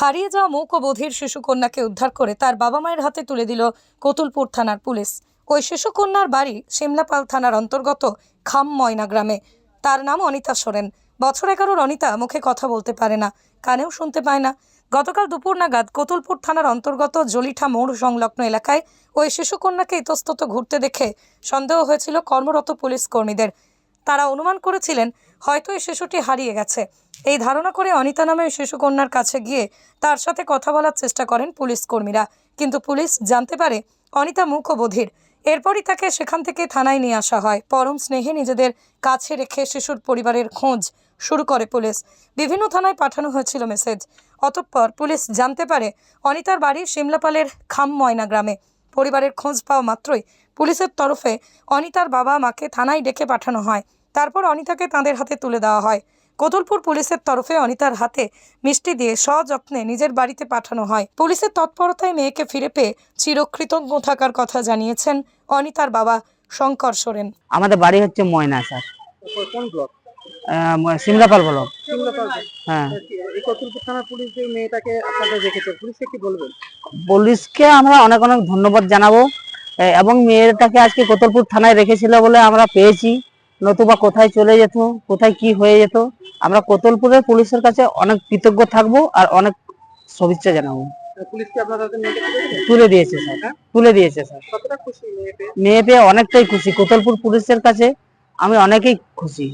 হারিয়ে যাওয়া মূক ও বধির শিশুকন্যাকে উদ্ধার করে তার বাবা মায়ের হাতে তুলে দিল কতুলপুর থানার পুলিশ। ওই শিশুকন্যার বাড়ি সিমলাপাল থানার অন্তর্গত খাম ময়না গ্রামে। তার নাম অনিতা সোরেন। বছর এগারোর অনিতা মুখে কথা বলতে পারে না, কানেও শুনতে পায় না। গতকাল দুপুর নাগাদ কতুলপুর থানার অন্তর্গত জলিঠা মোড় সংলগ্ন এলাকায় ওই শিশুকন্যাকে ইতস্তত ঘুরতে দেখে সন্দেহ হয়েছিল কর্মরত পুলিশ কর্মীদের। তারা অনুমান করেছিলেন হয়তো এই শিশুটি হারিয়ে গেছে। এই ধারণা করে অনিতা নামে ওই শিশুকন্যার কাছে গিয়ে তার সাথে কথা বলার চেষ্টা করেন পুলিশ কর্মীরা। কিন্তু পুলিশ জানতে পারে অনিতা মুখ ও বধির। এরপরই তাকে সেখান থেকে থানায় নিয়ে আসা হয়। পরম স্নেহে নিজেদের কাছে রেখে শিশুর পরিবারের খোঁজ শুরু করে পুলিশ। বিভিন্ন থানায় পাঠানো হয়েছিল মেসেজ। অতঃপর পুলিশ জানতে পারে অনিতার বাড়ি সিমলাপালের খাম ময়না গ্রামে। পরিবারের খোঁজ পাওয়া মাত্রই পুলিশের তরফে অনিতার বাবা মাকে থানায় ডেকে পাঠানো হয়। তারপর অনিতাকে তাঁদের হাতে তুলে দেওয়া হয়। কোতুলপুর পুলিশের তরফে অনিতার হাতে মিষ্টি দিয়ে সযত্নে নিজের বাড়িতে পাঠানো হয়। পুলিশের তৎপরতায় মেয়েকে ফিরে পেয়ে চিরকৃতজ্ঞ থাকার কথা জানিয়েছেন অনিতার বাবা শঙ্কর সোরেন। আমাদের বাড়ি হচ্ছে ময়না স্যার। কোন ব্লক? সিমলাপাল ব্লক। হ্যাঁ। এই কতুলপুর থানার পুলিশ যে মেয়েটাকে আপনাদের রেখেছে পুলিশকে কি বলবেন? পুলিশকে আমরা অনেক অনেক ধন্যবাদ জানাব। এবং মেয়েটাকে আজকে কোতলপুর থানায় রেখেছিল বলে আমরা পেয়েছি। নতুবা কোথায় চলে যেত কোথায় কি হয়ে যেত আমরা কোতলপুরের পুলিশের কাছে অনেক কৃতজ্ঞ থাকব আর অনেক শুভেচ্ছা জানাব। তুলে দিয়েছে স্যার। হ্যাঁ? তুলে দিয়েছে স্যার? মেয়ে পেয়ে অনেকটাই খুশি। কোতলপুর পুলিশের কাছে আমি অনেকেই খুশি।